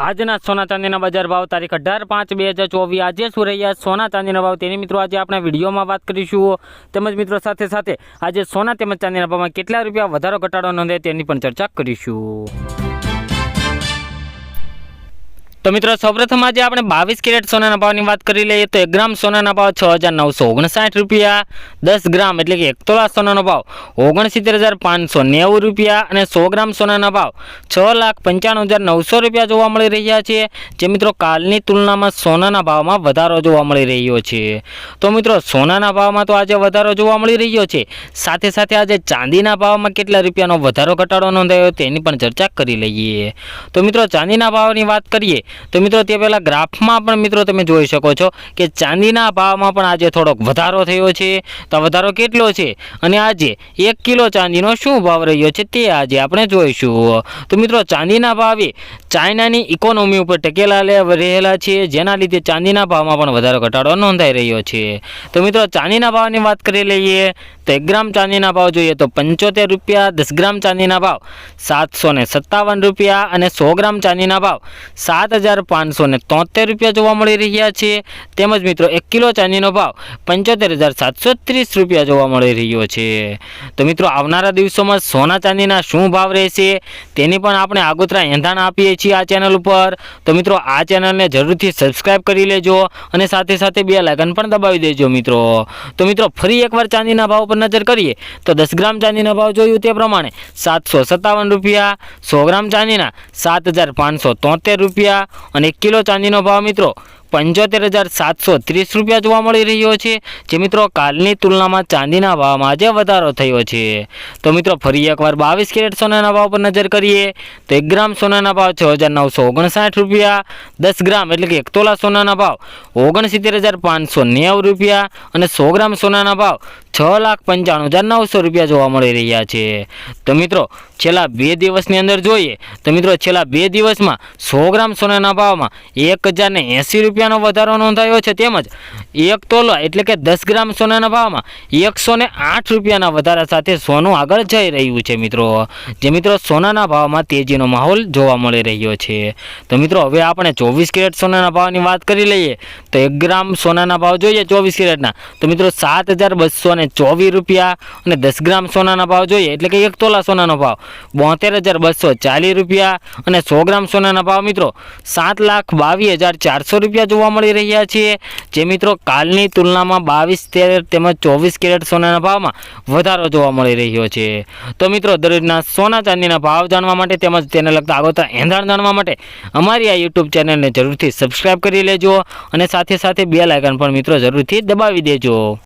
આજના સોના ચાંદીના બજાર ભાવ તારીખ અઢાર પાંચ બે હજાર ચોવીસ. આજે શું રહ્યા સોના ચાંદીના ભાવ? તેની મિત્રો આજે આપણે વિડીયોમાં વાત કરીશું. તેમજ મિત્રો સાથે સાથે આજે સોના તેમજ ચાંદીના ભાવમાં કેટલા રૂપિયા વધારો ઘટાડો નોંધાય તેની પણ ચર્ચા કરીશું. તો મિત્રો, સૌપ્રથમ આજે આપણે બાવીસ કેરેટ સોનાના ભાવની વાત કરી લઈએ તો એક ગ્રામ સોનાના ભાવ છ હજાર નવસો ઓગણસાઠ રૂપિયા, દસ ગ્રામ એટલે કે એક તોલા સોનાનો ભાવ ઓગણસિત્તેર હજાર પાંચસો નેવું રૂપિયા અને સો ગ્રામ સોનાના ભાવ છ લાખ પંચાણું હજાર નવસો રૂપિયા જોવા મળી રહ્યા છે. જે મિત્રો, કાલની તુલનામાં સોનાના ભાવમાં વધારો જોવા મળી રહ્યો છે. તો મિત્રો, સોનાના ભાવમાં તો આજે વધારો જોવા મળી રહ્યો છે. સાથે સાથે આજે ચાંદીના ભાવમાં કેટલા રૂપિયાનો વધારો ઘટાડો નોંધાયો તેની પણ ચર્ચા કરી લઈએ. તો મિત્રો, ચાંદીના ભાવની વાત કરીએ તો મિત્રો તે પહેલાં ગ્રાફમાં પણ મિત્રો તમે જોઈ શકો છો કે ચાંદીના ભાવમાં પણ આજે થોડોક વધારો થયો છે. તો વધારો કેટલો છે? અને આજે એક કિલો ચાંદીનો શું ભાવ રહ્યો છે તે આજે આપણે જોઈશું. તો મિત્રો, ચાંદીના ભાવે ચાઇનાની ઇકોનોમી ઉપર ટકેલા રહેલા છે, જેના લીધે ચાંદીના ભાવમાં પણ વધારો ઘટાડો નોંધાઈ રહ્યો છે. તો મિત્રો, ચાંદીના ભાવની વાત કરી લઈએ, તો એક ગ્રામ ચાંદીના ભાવ જોઈએ તો પંચોતેર રૂપિયા, દસ ગ્રામ ચાંદીના ભાવ સાતસો સત્તાવન રૂપિયા અને સો ગ્રામ ચાંદીના ભાવ સાત હજાર પાંચસો તોતેર રૂપિયા જોવા મળી રહ્યા છે. તેમજ મિત્રો, એક કિલો ચાંદીનો ભાવ પંચોતેર હજાર સાતસો ત્રીસ રૂપિયા જોવા મળી રહ્યો છે. તો મિત્રો, આવનારા દિવસોમાં સોના ચાંદીના શું ભાવ રહેશે, તેની પણ આપણે આગોતરા એંધાણ આપીએ છીએ આ ચેનલ ઉપર. તો મિત્રો, આ ચેનલને જરૂરથી સબસ્ક્રાઇબ કરી લેજો અને સાથે સાથે બે લાઇકન પણ દબાવી દેજો મિત્રો. તો મિત્રો, ફરી એકવાર ચાંદીના ભાવ પર નજર કરીએ, તો દસ ગ્રામ ચાંદીના ભાવ જોયું તે પ્રમાણે સાતસો સત્તાવન રૂપિયા, સો ગ્રામ ચાંદીના સાત હજાર પાંચસો તોતેર રૂપિયા અને એક કિલો ચાંદીનો ભાવ મિત્રો પંચોતેર હજાર સાતસો ત્રીસ રૂપિયા જોવા મળી રહ્યો છે. જે મિત્રો કાલની તુલનામાં ચાંદીના ભાવમાં આજે વધારો થયો છે. તો મિત્રો ફરી એકવાર બાવીસ કેરેટ સોનાના ભાવ પર નજર કરીએ. તો એક ગ્રામ સોનાના ભાવ છ હજાર નવસો ઓગણસાઠ રૂપિયા. દસ ગ્રામ એટલે કે એક તોલા સોનાના ભાવ ઓગણસિત્તેર હજાર પાંચસો નેવું રૂપિયા અને સો ગ્રામ સોનાના ભાવ છ લાખ પંચાણું હજાર નવસો રૂપિયા જોવા મળી રહ્યા છે. તો મિત્રો છેલ્લા બે દિવસની અંદર જોઈએ. તો મિત્રો છેલ્લા બે દિવસમાં સો ગ્રામ સોનાના ભાવમાં એક હજારને એંસી એંસી રૂપિયાનો વધારો નોંધાયો છે તેમજ એક તોલો એટલે કે દસ ગ્રામ સોનાના ભાવમાં એકસો ને આઠ રૂપિયાના વધારા સાથે સોનું આગળ જઈ રહ્યું છે મિત્રો. જે મિત્રો સોનાના ભાવમાં તેજીનો માહોલ જોવા મળી રહ્યો છે. તો મિત્રો, હવે આપણે ચોવીસ કેરેટ સોનાના ભાવની વાત કરી લઈએ તો એક ગ્રામ સોનાના ભાવ જોઈએ ચોવીસ કેરેટના. તો મિત્રો, સાત હજાર બસો ને ચોવીસ રૂપિયા અને દસ ગ્રામ સોનાના ભાવ જોઈએ એટલે કે એક તોલા સોનાનો ભાવ. બોતેર હજાર બસો ચાલીસ રૂપિયા અને સો ગ્રામ સોનાના ભાવ મિત્રો, સાત લાખ બાવીસ હજાર ચારસો રૂપિયા જોવા મળી રહ્યા છે. જે મિત્રો કાલની તુલનામાં બાવીસ કેરેટ તેમજ ચોવીસ કેરેટ સોનાના ભાવમાં વધારો જોવા મળી રહ્યો છે. તો મિત્રો દરરોજના સોના ચાંદીના ભાવ જાણવા માટે તેમજ તેને લગતા આગોતરા એંધાણ જાણવા માટે અમારી આ યુટ્યુબ ચેનલને જરૂરથી સબસ્ક્રાઇબ કરી લેજો અને સાથે સાથે બે લાયકન પણ મિત્રો જરૂરથી દબાવી દેજો.